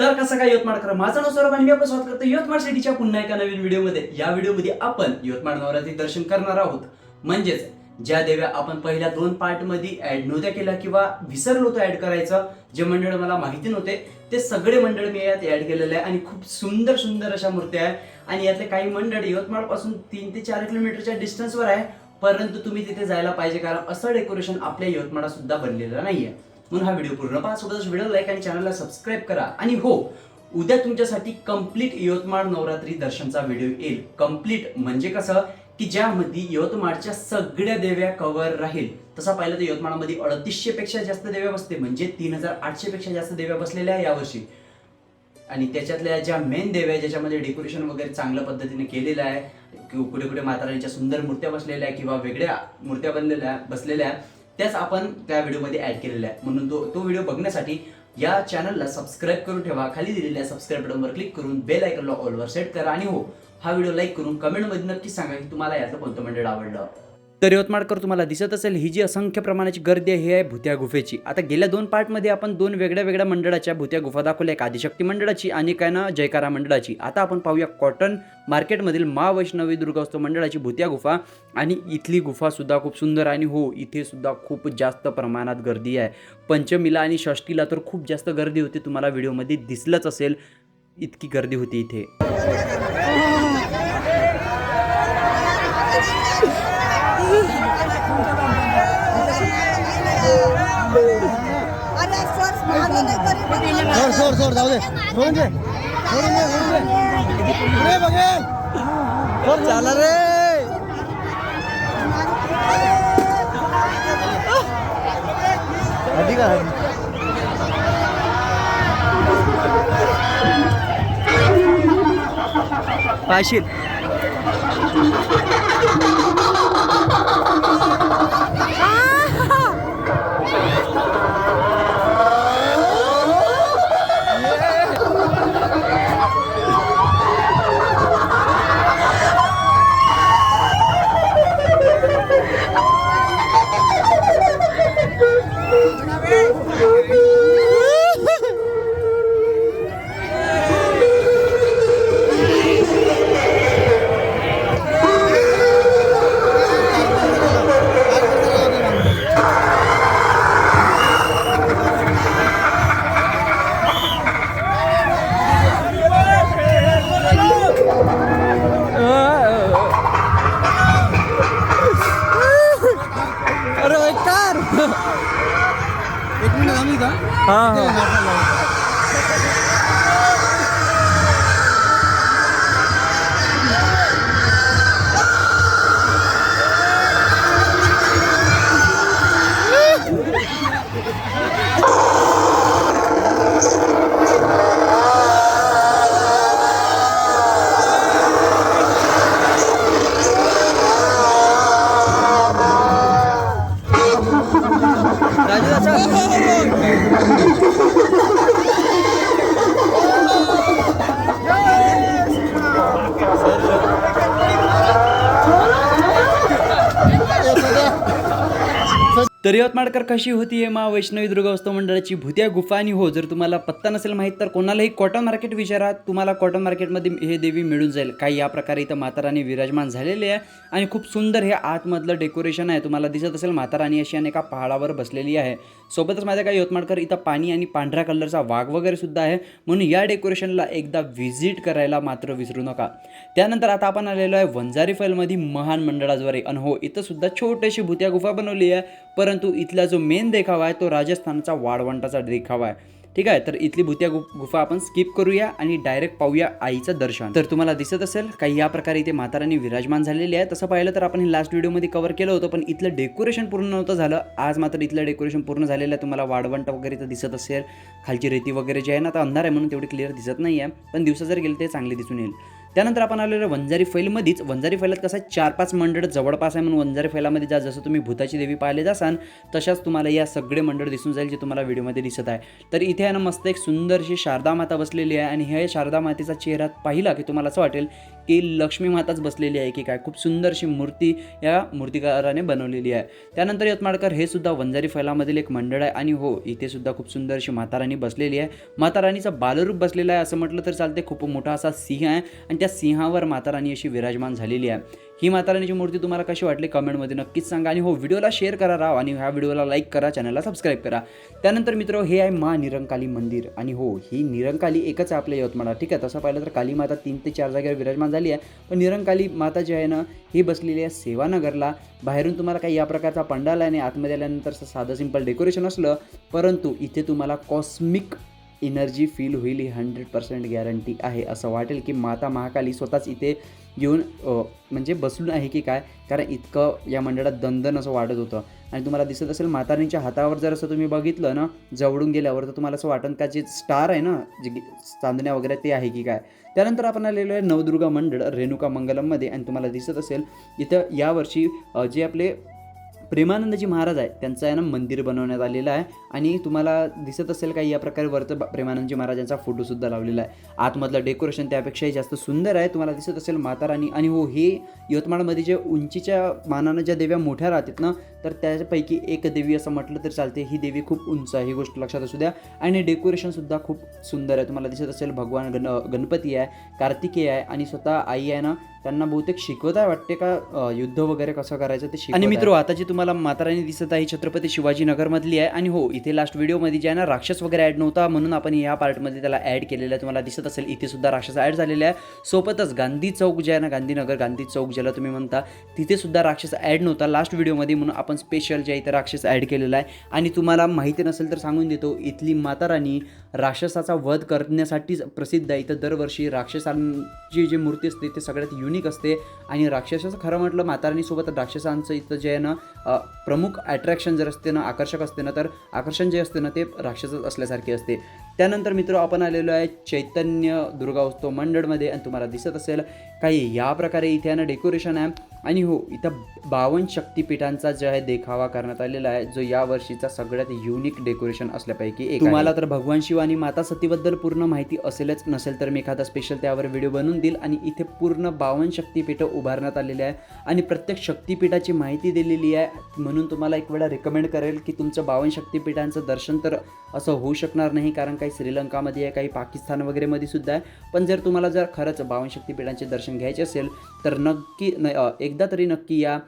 तर कसं काय यवतमाळकर माझं नाव सौरभ आणि मी आपलं स्वागत करतो यवतमाळ सिटीच्या पुन्हा एका नवीन व्हिडिओमध्ये. या व्हिडिओमध्ये आपण यवतमाळ नवरात्री दर्शन करणार आहोत. म्हणजेच ज्या देव्या आपण पहिल्या दोन पार्टमध्ये ऍड नव्हत्या केल्या किंवा विसरलो होतो ऍड करायचं जे मंडळ मला माहिती नव्हते ते सगळे मंडळ मी यात ऍड केलेले आहे आणि खूप सुंदर सुंदर अशा मूर्त्या आहे. आणि यातले काही मंडळ यवतमाळपासून तीन ते चार किलोमीटरच्या डिस्टन्सवर आहे परंतु तुम्ही तिथे जायला पाहिजे कारण असं डेकोरेशन आपल्या यवतमाळात सुद्धा बनलेलं नाहीये. म्हणून हा व्हिडिओ पूर्ण पहा. सोबतच व्हिडिओ लाईक आणि चॅनलला सबस्क्राईब करा. आणि हो उद्या तुमच्यासाठी कंप्लीट यवतमाळ नवरात्री दर्शनचा व्हिडिओ येईल. कंप्लीट म्हणजे कसं? की ज्यामध्ये यवतमाळच्या सगळ्या देव्या कव्हर राहील. तसा पाहिलं तर यवतमाळमध्ये अडतीसशे पेक्षा जास्त देव्या बसते. म्हणजे तीन हजार आठशे पेक्षा जास्त देव्या बसलेल्या आहे यावर्षी. आणि त्याच्यातल्या ज्या मेन देव्या आहेत, ज्याच्यामध्ये डेकोरेशन वगैरे चांगल्या पद्धतीने केलेलं आहे किंवा कुठे कुठे माताराणीच्या सुंदर मूर्त्या बसलेल्या आहे किंवा वेगळ्या मूर्त्या बनलेल्या बसलेल्या आहे त्याच आपण त्या व्हिडिओमध्ये ऍड केलेल्या आहे म्हणून तो तो व्हिडिओ बघण्यासाठी या चॅनलला सबस्क्राईब करून ठेवा. खाली दिलेल्या सबस्क्राईब बटनवर क्लिक करून बेल आयकनला ऑलवर सेट करा. आणि हो हा व्हिडिओ लाईक करून कमेंटमध्ये नक्की सांगा की तुम्हाला याचं कोणतं मंडळ आवडलं. तर यवतमाळकर तुम्हाला दिसत असेल ही जी असंख्य प्रमाणाची गर्दी आहे ही आहे भूत्या गुफेची. आता गेल्या दोन पार्टमध्ये आपण दोन वेगळ्या वेगळ्या मंडळाच्या भूत्या गुफा दाखवल्या एक आदिशक्ती मंडळाची आणि काय ना जयकारा मंडळाची. आता आपण पाहूया कॉटन मार्केटमधील मा वैष्णवी दुर्गोत्सव मंडळाची भूत्या गुफा आणि इथली गुफा सुद्धा खूप सुंदर आणि हो इथे सुद्धा खूप जास्त प्रमाणात गर्दी आहे. पंचमीला आणि षष्टीला तर खूप जास्त गर्दी होती तुम्हाला व्हिडिओमध्ये दिसलंच असेल इतकी गर्दी होती इथे अरे सर माझं नाही तरी सोड सोड जाऊ दे. सोडून दे. सोडून दे सोडून दे. पुढे बघेल. सोड चाला रे? हदी का? पाशील एक मिनिट थांबली का हा तर यवतमाळकर कशी होती मा वैष्णवी दुर्गोत्सव मंडळाची भूत्या गुफा आणि हो. जर तुम्हाला पत्ता नसेल माहीत तर कोणालाही कॉटन मार्केट विचारा. तुम्हाला कॉटन मार्केटमध्ये हे देवी मिळून जाईल. काही या प्रकारे इथं माताराणी विराजमान झालेले आहे. आणि खूप सुंदर हे आतमधलं डेकोरेशन आहे. तुम्हाला दिसत असेल माताराणी अशी अनेका पहाडावर बसलेली आहे. सोबतच माझ्या काय यवतमाळकर इथं पाणी आणि पांढऱ्या कलरचा वाघ वगैरे सुद्धा आहे. म्हणून या डेकोरेशनला एकदा व्हिजिट करायला मात्र विसरू नका. त्यानंतर आता आपण आलेलो आहे वंजारी फैलमध्ये महान मंडळाद्वारे. आणि हो इथं सुद्धा छोटीशी भूत्या गुफा बनवली आहे. परंतु इथला जो मेन देखावा आहे तो राजस्थानचा वाळवंटाचा देखावा आहे. ठीक आहे? तर इथली भुत्या गु गुफा आपण स्किप करूया आणि डायरेक्ट पाहूया आईचं दर्शन. तर तुम्हाला दिसत असेल काही या प्रकारे इथे म्हातारांनी विराजमान झालेली आहे. तसं पाहिलं तर आपण हे लास्ट व्हिडिओमध्ये कव्हर केलं होतं पण इथलं डेकोरेशन पूर्ण नव्हतं झालं. आज मात्र इथलं डेकोरेशन पूर्ण झालेलं आहे. तुम्हाला वाळवंट वगैरे इथं दिसत असेल. खालची रेती वगैरे जी आहे ना आता अंधार आहे म्हणून तेवढी क्लिअर दिसत नाही आहे पण दिवसा जर गेले ते चांगले दिसून येईल. त्यानंतर आपण आलेलो वंजारी फैलमध्येच वंजारी फैलात कसं आहे, चार पाच मंडळ जवळपास आहे म्हणून वंजारी फैलामध्ये जा जसं तुम्ही भूताची देवी पाहिले जासान तशाच तुम्हाला या सगळे मंडळ दिसून जाईल जे तुम्हाला व्हिडिओमध्ये दिसत आहे. तर इथे आहे ना मस्त एक सुंदरशी शारदा माता बसलेली आहे आणि हे शारदा मातेचा चेहरा पाहिला की तुम्हाला असं वाटेल की लक्ष्मी माताच बसलेली आहे की काय? खूप सुंदरशी मूर्ती या मूर्तिकाराने बनवलेली आहे. त्यानंतर यवतमाळकर हे सुद्धा वंजारी फैलामधील एक मंडळ आहे आणि हो इथे सुद्धा खूप सुंदरशी माताराणी बसलेली आहे. माताराणीचा बालरूप बसलेला आहे असं म्हटलं तर चालते खूप मोठा असा सिंह आहे आणि त्या सिंहावर माताराणी अशी विराजमान झालेली आहे. ही माताराणीची मूर्ती तुम्हाला कशी वाटली कमेंटमध्ये नक्कीच सांगा आणि हो व्हिडिओला शेअर करा राव आणि ह्या व्हिडिओला लाईक करा चॅनलला सबस्क्राईब करा. त्यानंतर मित्र हे आहे मा निरंकाली मंदिर आणि हो ही निरंकाली एकच आहे आपल्या यवतमाळात ठीक आहे? तसं पाहिलं तर काली माता तीन ते चार जागेवर विराजमान झाली आहे. पण निरंकाली माता जी आहे ना ही बसलेली आहे सेवानगरला. बाहेरून तुम्हाला काही या प्रकारचा पंडाल आहे आणि आतमध्ये आल्यानंतर साधं सिंपल डेकोरेशन असलं परंतु इथे तुम्हाला कॉस्मिक एनर्जी फील होईल ही हंड्रेड पर्सेंट गॅरंटी आहे असं वाटेल की माता महाकाली स्वतःच इथे येऊन म्हणजे बसून आहे की काय? कारण इतकं या मंडळात दणदण असं वाटत होतं. आणि तुम्हाला दिसत असेल मातारीच्या हातावर जर असं तुम्ही बघितलं ना जवळून गेल्यावर तर तुम्हाला असं वाटन का जे स्टार आहे ना जे चांदण्या वगैरे ते आहे की काय? त्यानंतर आपण आलेलो आहे नवदुर्गा मंडळ रेणुका मंगलममध्ये. आणि तुम्हाला दिसत असेल इथं यावर्षी जे आपले प्रेमानंदजी महाराज आहे त्यांचं आहे ना मंदिर बनवण्यात आलेलं आहे. आणि तुम्हाला दिसत असेल काही या प्रकारे वरतं प्रेमानंदजी महाराजांचा फोटोसुद्धा लावलेला आहे. आतमधलं डेकोरेशन त्यापेक्षाही जास्त सुंदर आहे. तुम्हाला दिसत असेल माताराणी आणि हो हे यवतमाळमध्ये जे उंचीच्या मानानं ज्या देव्या मोठ्या राहतात ना तर त्यापैकी एक देवी असं म्हटलं तर चालते. ही देवी खूप उंच आहे ही गोष्ट लक्षात असू द्या. आणि डेकोरेशनसुद्धा खूप सुंदर आहे. तुम्हाला दिसत असेल भगवान गण गणपती आहे कार्तिकेय आहे. आणि स्वतः आई आहे ना त्यांना बहुतेक शिकवत आहे वाटते का युद्ध वगैरे कसं करायचं ते आणि मित्र आता जी तुम्हाला माताराणी दिसत आहे छत्रपती शिवाजी नगरमधली आहे आणि हो इथे लास्ट व्हिडिओमध्ये जे आहे ना राक्षस वगैरे ॲड नव्हता म्हणून आपण या पार्टमध्ये त्याला ॲड केलेलं आहे. तुम्हाला दिसत असेल इथे सुद्धा राक्षस ॲड झालेले आहे. सोबतच गांधी चौक जे आहे ना गांधीनगर गांधी चौक ज्याला तुम्ही म्हणता तिथे सुद्धा राक्षस ॲड नव्हता लास्ट व्हिडिओमध्ये म्हणून आपण स्पेशल जे इथे राक्षस ॲड केलेला आहे. आणि तुम्हाला माहिती नसेल तर सांगून देतो इथली माता राणी राक्षसाचा वध करण्यासाठीच प्रसिद्ध आहे. इथं दरवर्षी राक्षसांची जी मूर्ती असते ते सगळ्यात युनिक असते. आणि राक्षसाचं खरं म्हटलं म्हातारणीसोबत राक्षसांचं इथं जे आहे ना प्रमुख अट्रॅक्शन जर असते ना आकर्षक असते ना तर आकर्षण जे असते ना ते राक्षसच असल्यासारखे असते. त्यानंतर मित्र आपण आलेलो आहे चैतन्य दुर्गा उत्सव मंडळमध्ये आणि तुम्हाला दिसत असेल काही या प्रकारे इथे ना डेकोरेशन आहे. आणि हो इथं बावन्न शक्तिपीठांचा जो आहे देखावा करण्यात आलेला आहे जो या वर्षीचा सगळ्यात युनिक डेकोरेशन असल्यापैकी एक तुम्हाला तर भगवान शिव आणि माता सतीबद्दल पूर्ण माहिती असेलच नसेल तर मी एखादा स्पेशल त्यावर व्हिडिओ बनवून देईल. आणि इथे पूर्ण बावन्न शक्तिपीठं उभारण्यात आलेली आहे. आणि प्रत्येक शक्तिपीठाची माहिती दिलेली आहे. म्हणून तुम्हाला एक वेळा रेकमेंड करेल की तुमचं बावन्न शक्तिपीठांचं दर्शन तर असं होऊ शकणार नाही कारण काही श्रीलंकामध्ये आहे काही पाकिस्तान वगैरेमध्ये सुद्धा आहे. पण जर तुम्हाला जर खरंच बावन्न शक्तिपीठांचे दर्शन घ्यायचे असेल तर नक्की न एकदा तरी नक्की या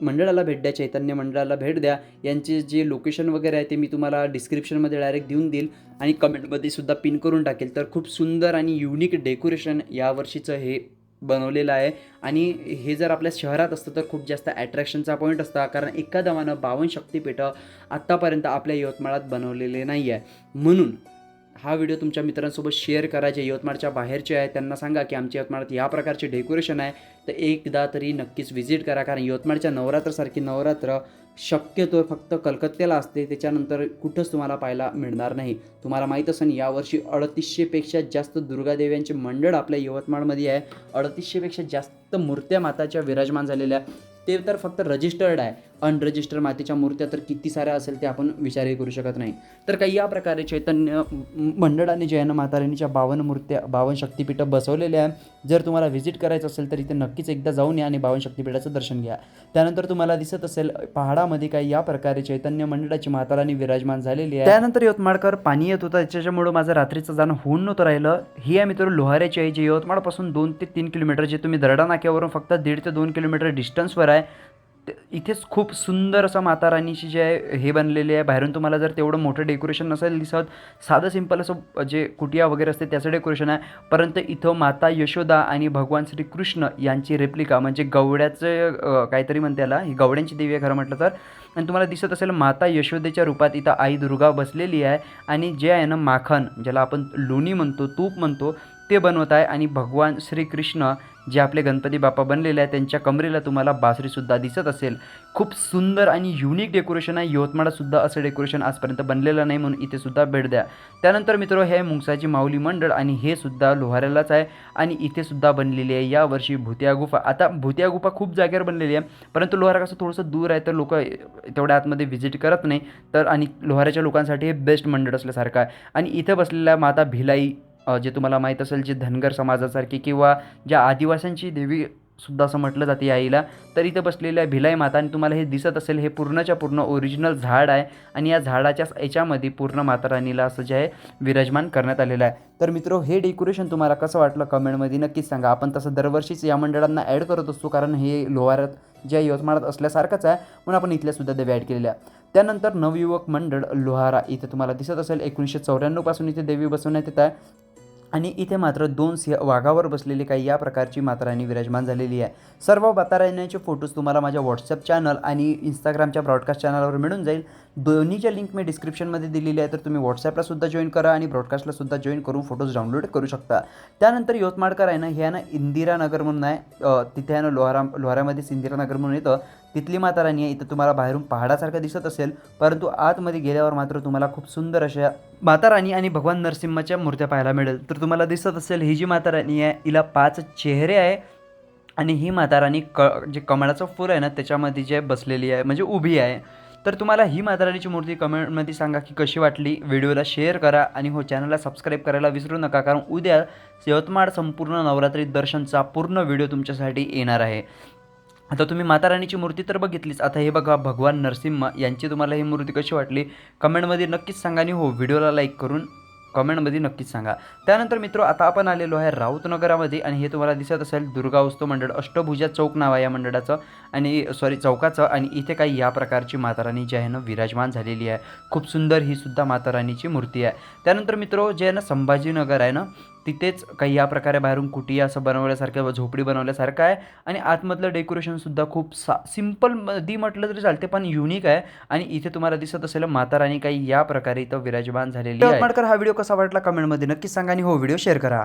मंडळाला भेट द्या चैतन्य मंडळाला भेट द्या. यांचे जे लोकेशन वगैरे आहे ते मी तुम्हाला डिस्क्रिप्शनमध्ये डायरेक्ट देऊन देईल आणि कमेंटमध्ये सुद्धा पिन करून टाकेल. तर खूप सुंदर आणि युनिक डेकोरेशन यावर्षीचं हे बनवलेलं आहे. आणि हे जर आपल्या शहरात असतं तर खूप जास्त ॲट्रॅक्शनचा पॉईंट असता. कारण एका दमानं बावन्न शक्तिपीठं आत्तापर्यंत आपल्या यवतमाळात बनवलेले नाही आहे म्हणून हा व्हिडिओ तुमच्या मित्रांसोबत शेअर करा. जे यवतमाळच्या बाहेरचे आहे त्यांना सांगा की आमच्या यवतमाळात या प्रकारचे डेकोरेशन आहे. तर एकदा तरी नक्कीच व्हिजिट करा. कारण यवतमाळच्या नवरात्रसारखी नवरात्र शक्यतो फक्त कलकत्त्याला असते. त्याच्यानंतर कुठंच तुम्हाला पाहायला मिळणार नाही. तुम्हाला माहीत असेल यावर्षी अडतीसशेपेक्षा जास्त दुर्गादेव्यांचे मंडळ आपल्या यवतमाळमध्ये आहे. अडतीसशेपेक्षा जास्त मूर्त्या माताच्या विराजमान झालेल्या ते तर फक्त रजिस्टर्ड आहे. अनरजिस्टर्ड मातीच्या मूर्त्या तर किती साऱ्या असेल ते आपण विचारही करू शकत नाही. तर काही या प्रकारे चैतन्य मंडळाने जे आहे ना माताराणीच्या मूर्त्या बावन शक्तिपीठं बसवलेल्या आहे. जर तुम्हाला व्हिजिट करायचं असेल तर इथे नक्कीच एकदा जाऊन या आणि बावन शक्तिपीठाचं दर्शन घ्या. त्यानंतर तुम्हाला दिसत असेल पहाडामध्ये काही या प्रकारे चैतन्य मंडळाची माताराणी विराजमान झालेली आहे. त्यानंतर यवतमाळकर पाणी येत होतं. त्याच्यामुळं माझं रात्रीचं जाणं होऊन नव्हतं राहिलं. ही आहे मित्र लोहाऱ्याची आहे जे यवतमाळपासून दोन ते तीन किलोमीटर जे तुम्ही दरडा नाक्यावरून फक्त दीड ते दोन किलोमीटर डिस्टन्सवर आहे. इथेच खूप सुंदर असं माता राणीची जे आहे हे बनलेले आहे. बाहेरून तुम्हाला जर तेवढं मोठं डेकोरेशन नसेल दिसत साधं सिंपल असं जे कुटिया वगैरे असते त्याचं डेकोरेशन आहे. परंतु इथं माता यशोदा आणि भगवान श्रीकृष्ण यांची रेप्लिका म्हणजे गवड्याचं काहीतरी म्हणते याला ही गवड्यांची देवी आहे खरं म्हटलं तर. आणि तुम्हाला दिसत असेल माता यशोदेच्या रूपात इथं आई दुर्गा बसलेली आहे. आणि जे आहे ना माखन ज्याला आपण लोणी म्हणतो तूप म्हणतो ते बनवत आहे. आणि भगवान श्रीकृष्ण जे आपले गणपती बाप्पा बनलेले आहे त्यांच्या कमरेला तुम्हाला बासरीसुद्धा दिसत असेल. खूप सुंदर आणि युनिक डेकोरेशन आहे. यवतमाळसुद्धा असं डेकोरेशन आजपर्यंत बनलेलं नाही म्हणून इथेसुद्धा भेट द्या. त्यानंतर मित्र हे मुंगसाची माऊली मंडळ आणि हे सुद्धा लोहाऱ्यालाच आहे आणि इथेसुद्धा बनलेली आहे. यावर्षी भुतिया गुफा. आता भुतिया गुफा खूप जागेवर बनलेली आहे परंतु लोहारा कसं थोडंसं दूर आहे तर लोक तेवढ्या आतमध्ये व्हिजिट करत नाही. तर आणि लोहाऱ्याच्या लोकांसाठी हे बेस्ट मंडळ असल्यासारखं आहे. आणि इथं बसलेल्या माता भिलाई जे तुम्हाला माहीत असेल जे धनगर समाजासारखी किंवा ज्या आदिवासींची देवी सुद्धा असं म्हटलं जाते आईला तर इथं बसलेल्या भिलाई माता आणि तुम्हाला हे दिसत असेल हे पूर्णच्या पूर्ण ओरिजिनल झाड आहे आणि या झाडाच्या याच्यामध्ये पूर्ण माता राणीला असं जे आहे विराजमान करण्यात आलेलं आहे. तर मित्र हे डेकोरेशन तुम्हाला कसं वाटलं कमेंटमध्ये नक्कीच सांगा. आपण तसं दरवर्षीच या मंडळांना ॲड करत असतो कारण हे लोहारात ज्या यवतमाळात असल्यासारखंच आहे म्हणून आपण इथल्या सुद्धा देवी ॲड केलेल्या. आहे. त्यानंतर नवयुवक मंडळ लोहारा इथे तुम्हाला दिसत असेल एकोणीसशे चौऱ्याण्णवपासून इथे देवी बसवण्यात येत आहे. आणि इथे मात्र दोन सिंह वाघावर बसलेले काही या प्रकारची माताराणी विराजमान झालेली आहे. सर्व माताराण्यांचे फोटोज तुम्हाला माझ्या व्हॉट्सअप चॅनल आणि इंस्टाग्रामच्या ब्रॉडकास्ट चॅनलवर मिळून जाईल. दोन्हीच्या लिंक मी डिस्क्रिप्शनमध्ये दिलेली आहे तर तुम्ही व्हॉट्सॲपला सुद्धा जॉईन करा आणि ब्रॉडकास्टला सुद्धा जॉईन करून फोटोज डाउनलोड करू शकता. त्यानंतर यवतमाळकर आहे ना हे ना इंदिरानगर म्हणून आहे. तिथे आहे ना लोहारा लोहारामध्येच इंदिरानगर म्हणून येतं. तिथली माता राणी आहे इथं तुम्हाला बाहेरून पहाडासारखं दिसत असेल परंतु आतमध्ये गेल्यावर मात्र तुम्हाला खूप सुंदर अशा माता राणी आणि भगवान नरसिंहाच्या मूर्त्या पाहायला मिळेल. तर तुम्हाला दिसत असेल ही जी माता राणी आहे हिला पाच चेहरे आहे आणि ही माता राणी क जे कमळाचं फूल आहे ना त्याच्यामध्ये जे बसलेली आहे म्हणजे उभी आहे. तर तुम्हाला ही माता राणीची मूर्ती कमेंटमध्ये सांगा की कशी वाटली. व्हिडिओला शेअर करा आणि हो चॅनलला सबस्क्राईब करायला विसरू नका कारण उद्या यवतमाळ संपूर्ण नवरात्री दर्शनचा पूर्ण व्हिडिओ तुमच्यासाठी येणार आहे. आता तुम्ही माता राणीची मूर्ती तर बघितलीच. आता हे बघा भगवान नरसिंह यांची तुम्हाला ही मूर्ती कशी वाटली? कमेंटमध्ये नक्कीच सांगा आणि हो व्हिडिओला लाईक करून कमेंटमध्ये नक्कीच सांगा. त्यानंतर मित्र आता आपण आलेलो आहे राऊतनगरामध्ये आणि हे तुम्हाला दिसत असेल दुर्गा उत्सव मंडळ अष्टभुजा चौक नाव आहे या मंडळाचं. आणि सॉरी चौकाचं. आणि इथे काही या प्रकारची माताराणी जी आहे ना विराजमान झालेली आहे. खूप सुंदर ही सुद्धा माताराणीची मूर्ती आहे. त्यानंतर मित्र जे आहे ना संभाजीनगर आहे ना तिथेच काही या प्रकारे बाहेरून कुटिया असं बनवल्यासारखं झोपडी बनवल्यासारखं आहे. आणि आतमधलं डेकोरेशनसुद्धा खूप सा सिंपल दी म्हटलं तरी चालते पण युनिक आहे. आणि इथे तुम्हाला दिसत असेल माता राणी काही या प्रकारे इथं विराजमान झालेली आहे हा व्हिडिओ कसा वाटला कमेंटमध्ये नक्कीच सांगा आणि हो व्हिडिओ शेअर करा.